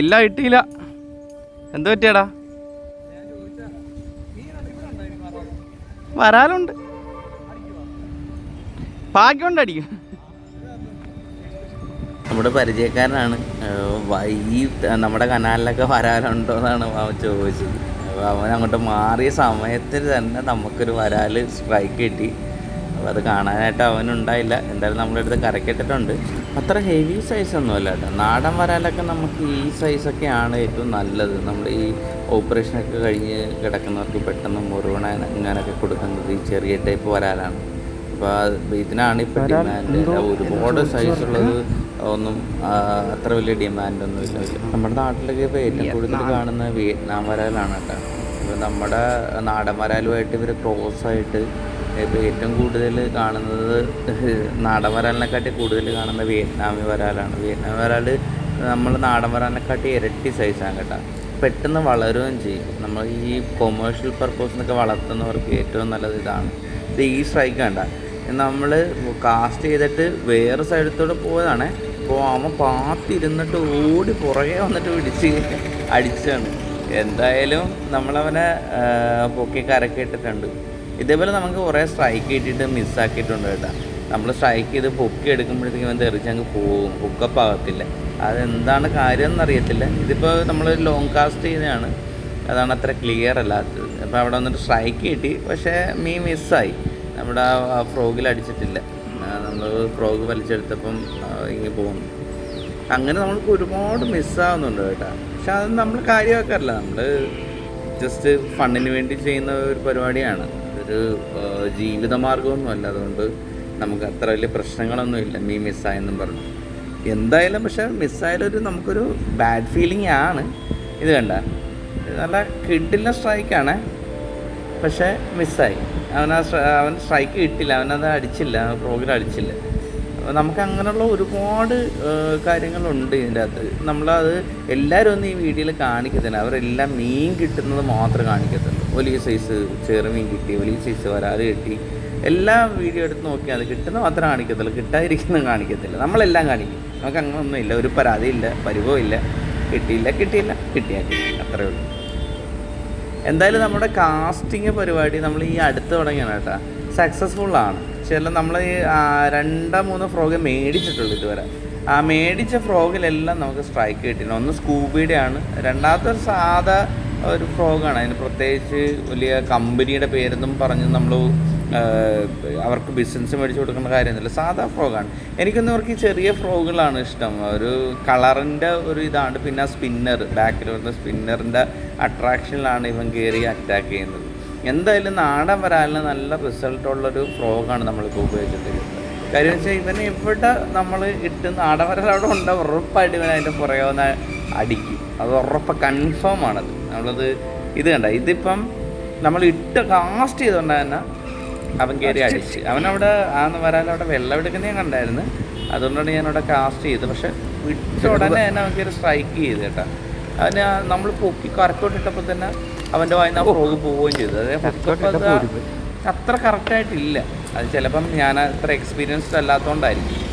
ഇല്ല കിട്ടിയില്ല. എന്ത് പറ്റിയടാ? വരാലുണ്ട് ഭാഗ്യമുണ്ട് അടിക്കും. നമ്മുടെ പരിചയക്കാരനാണ്. ഈ നമ്മുടെ കനാലിലൊക്കെ വരാലുണ്ടോ എന്നാണ് അവൻ ചോദിച്ചത്. അവൻ അങ്ങോട്ട് മാറിയ സമയത്തിൽ തന്നെ നമുക്കൊരു വരാൽ സ്ട്രൈക്ക് കിട്ടി. അപ്പോൾ അത് കാണാനായിട്ട് അവനുണ്ടായില്ല എന്തായാലും നമ്മളെടുത്ത് കരക്കിട്ടിട്ടുണ്ട് അത്ര ഹെവി സൈസ് ഒന്നുമല്ല കേട്ടോ. നാടൻ വരാലൊക്കെ നമുക്ക് ഈ സൈസൊക്കെയാണ് ഏറ്റവും നല്ലത്. നമ്മൾ ഈ ഓപ്പറേഷനൊക്കെ കഴിഞ്ഞ് കിടക്കുന്നവർക്ക് പെട്ടെന്ന് മുറിവണ ഇങ്ങനെയൊക്കെ കൊടുക്കുന്നത് ഈ ചെറിയ ടൈപ്പ് വരാലാണ്. അപ്പോൾ ഇതിനാണ് ഇപ്പോൾ ഡിമാൻഡ് ഒരുപാട് സൈസ് ഉള്ളത് ഒന്നും അത്ര വലിയ ഡിമാൻഡ് ഒന്നും ഇല്ല നമ്മുടെ നാട്ടിലൊക്കെ ഇപ്പോൾ ഏറ്റവും കൂടുതൽ കാണുന്ന വിയറ്റ്നാം വരാലാണ് കേട്ടോ. നമ്മുടെ നാടൻ വരാലുമായിട്ട് ഇവർ ക്രോസായിട്ട് ഇപ്പോൾ ഏറ്റവും കൂടുതൽ കാണുന്നത് നാടൻ വരാലിനെക്കാട്ടി കൂടുതൽ കാണുന്ന വിയറ്റ്നാമി വരാലാണ്. വിയറ്റ്നാമി വരാൽ നമ്മൾ നാടൻ വരാലിനെക്കാട്ടി ഇരട്ടി സൈസാണ് കേട്ടോ. പെട്ടെന്ന് വളരുകയും ചെയ്യും. നമ്മൾ ഈ കൊമേഴ്ഷ്യൽ പർപ്പസിനൊക്കെ വളർത്തുന്നവർക്ക് ഏറ്റവും നല്ലത് ഇതാണ്. ഇത് ഈ സ്ട്രൈക്ക് വേണ്ട നമ്മൾ കാസ്റ്റ് ചെയ്തിട്ട് വേറെ സൈഡത്തോടെ പോയതാണ്. അപ്പോൾ അവൻ പാത്തിരുന്നിട്ട് ഓടി പുറകെ വന്നിട്ട് പിടിച്ച് അടിച്ചാണ് എന്തായാലും നമ്മളവനെ പൊക്കി കരക്കിട്ടിട്ടുണ്ട്. ഇതേപോലെ നമുക്ക് കുറേ സ്ട്രൈക്ക് കിട്ടിയിട്ട് മിസ്സാക്കിയിട്ടുണ്ട് കേട്ടോ. നമ്മൾ സ്ട്രൈക്ക് ചെയ്ത് പൊക്കി എടുക്കുമ്പോഴത്തേക്കും അവൻ തെറിച്ചങ്ങ് പോകും. ഹുക്കപ്പ് ആകത്തില്ല. അതെന്താണ് കാര്യം എന്നറിയത്തില്ല ഇതിപ്പോൾ നമ്മൾ ലോങ് കാസ്റ്റ് ചെയ്യുന്നതാണ് അതാണ് അത്ര ക്ലിയർ അല്ലാത്തത് അപ്പോൾ അവിടെ വന്നിട്ട് സ്ട്രൈക്ക് കിട്ടി. പക്ഷേ മീൻ മിസ്സായി നമ്മുടെ ആ ഫ്രോഗിൽ അടിച്ചിട്ടില്ല. നമ്മൾ ഫ്രോഗ് വലിച്ചെടുത്തപ്പം ഇങ്ങനെ പോകുന്നു. അങ്ങനെ നമ്മൾക്ക് ഒരുപാട് മിസ്സാവുന്നുണ്ട് കേട്ടോ. പക്ഷെ അത് നമ്മൾ കാര്യമാക്കാറില്ല. നമ്മൾ ജസ്റ്റ് ഫണ്ണിന് വേണ്ടി ചെയ്യുന്ന ഒരു പരിപാടിയാണ്. ഒരു ജീവിതമാർഗമൊന്നുമല്ല അതുകൊണ്ട് നമുക്ക് അത്ര വലിയ പ്രശ്നങ്ങളൊന്നുമില്ല മീ മിസ്സായെന്നും പറഞ്ഞു. എന്തായാലും പക്ഷെ മിസ്സായാലൊരു നമുക്കൊരു ബാഡ് ഫീലിംഗ് ആണ്. ഇത് കണ്ട. നല്ല കിഡിലെ സ്ട്രൈക്കാണ് പക്ഷേ മിസ്സായി അവൻ ആ അവൻ സ്ട്രൈക്ക് കിട്ടില്ല അവനത് അടിച്ചില്ല. പ്രോഗ്രാം അടിച്ചില്ല. നമുക്ക് അങ്ങനെയുള്ള ഒരുപാട് കാര്യങ്ങളുണ്ട് ഇതിന്റെ അകത്ത്. നമ്മളത് എല്ലാവരും ഒന്നും ഈ വീഡിയോയിൽ കാണിക്കത്തില്ല. അവരെല്ലാം മീൻ കിട്ടുന്നത് മാത്രം കാണിക്കത്തുള്ളൂ. വലിയ സൈസ് ചെറുമീൻ കിട്ടി വലിയ സൈസ് വരാതെ കിട്ടി. എല്ലാ വീഡിയോ എടുത്ത് നോക്കിയാൽ അത് കിട്ടുന്ന മാത്രം കാണിക്കത്തുള്ളൂ. കിട്ടാതിരിക്കുന്നത് കാണിക്കത്തില്ല. നമ്മളെല്ലാം കാണിക്കും. നമുക്ക് അങ്ങനെ ഒരു പരാതിയില്ല പരിഭവം ഇല്ല. കിട്ടിയില്ല കിട്ടിയില്ല. കിട്ടിയാൽ കിട്ടി ഉള്ളൂ. എന്തായാലും നമ്മുടെ കാസ്റ്റിംഗ് പരിപാടി നമ്മൾ ഈ അടുത്ത് തുടങ്ങിയാണ് കേട്ടോ. സക്സസ്ഫുൾ ആണ് നമ്മൾ ഈ രണ്ടോ മൂന്നോ ഫ്രോഗ് മേടിച്ചിട്ടുള്ളൂ ഇതുവരെ. ആ മേടിച്ച ഫ്രോഗിലെല്ലാം നമുക്ക് സ്ട്രൈക്ക് കിട്ടിയിട്ടുണ്ട്. ഒന്ന് സ്കൂബിയുടെ ആണ് രണ്ടാമത്തെ ഒരു സാധാ ഒരു ഫ്രോഗാണ് അതിന് പ്രത്യേകിച്ച് വലിയ കമ്പനിയുടെ പേരെന്നും പറഞ്ഞ് നമ്മൾ അവർക്ക് ബിസിനസ് മേടിച്ച് കൊടുക്കേണ്ട കാര്യമൊന്നുമില്ല. സാധാ ഫ്രോഗാണ് എനിക്കൊന്നും അവർക്ക് ഈ ചെറിയ ഫ്രോഗുകളാണ് ഇഷ്ടം. ഒരു കളറിന്റെ ഒരു ഇതാണ്. പിന്നെ ആ സ്പിന്നർ ബാക്കിൽ വരുന്ന സ്പിന്നറിന്റെ അട്രാക്ഷനിലാണ് ഇവൻ കയറി അറ്റാക്ക് ചെയ്യുന്നത്. എന്തായാലും നാടൻ വരാലിന് നല്ല റിസൾട്ടുള്ളൊരു ഫ്രോഗാണ് നമ്മളിപ്പോൾ ഉപയോഗിച്ചിട്ടുള്ളത് കാര്യം വെച്ചാൽ ഇവനെ എവിടെ നമ്മൾ ഇട്ട് നാടൻ വരാൽ അവിടെ ഉണ്ട് ഉറപ്പായിട്ട് ഇവൻ അതിന്റെ പുറകെ അടിക്കും. അത് ഉറപ്പ് കൺഫേം ആണത്. നമ്മളത് ഇത് കണ്ട ഇതിപ്പം നമ്മൾ ഇട്ട് കാസ്റ്റ് ചെയ്തുകൊണ്ട് തന്നെ അവൻ കയറി അടിച്ച്. അവനവിടെ ആ വരാലവിടെ വെള്ളം എടുക്കുന്ന ഞാൻ കണ്ടായിരുന്നു. അതുകൊണ്ടാണ് ഞാൻ അവിടെ കാസ്റ്റ് ചെയ്തത്. പക്ഷെ വിട്ട ഉടനെ തന്നെ അവൻ കയറി സ്ട്രൈക്ക് ചെയ്ത് കേട്ടോ. അവന് നമ്മൾ പൊക്കി കറക്കോട്ടിട്ടപ്പോൾ തന്നെ അവന്റെ വായന ഫ്രോഗ് പോവുകയും ചെയ്തു. അതായത് അത്ര കറക്റ്റായിട്ടില്ല അത് ചിലപ്പം ഞാൻ അത്ര എക്സ്പീരിയൻസ്ഡ് അല്ലാത്തതുകൊണ്ടായിരിക്കും